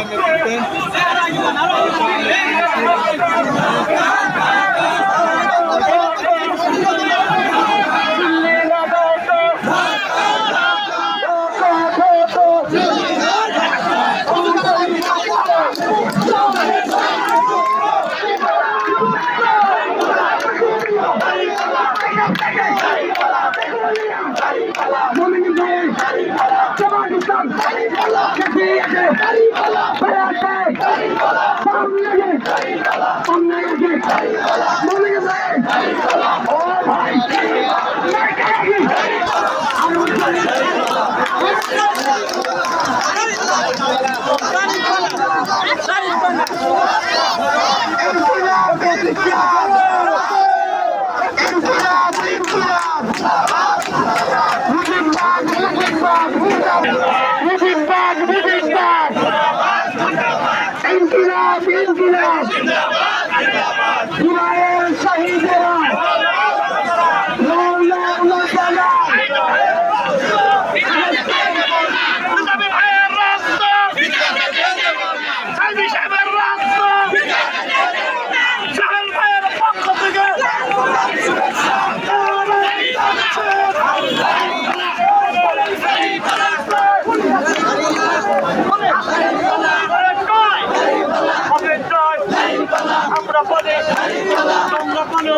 ಭಾಗಕ್ಕೆ Bravo! انقلاب انقلاب دمائے شہیدنا مولانا سلام شعب الرصاص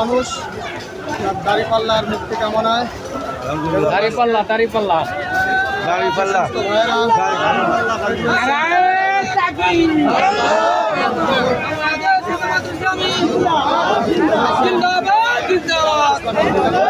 মানুষ দাঁড়িপাল্লার মুক্তি কামনায়। দাঁড়িপাল্লা দাড়িপাল্লা। জিন্দাবাদ জিন্দাবাদ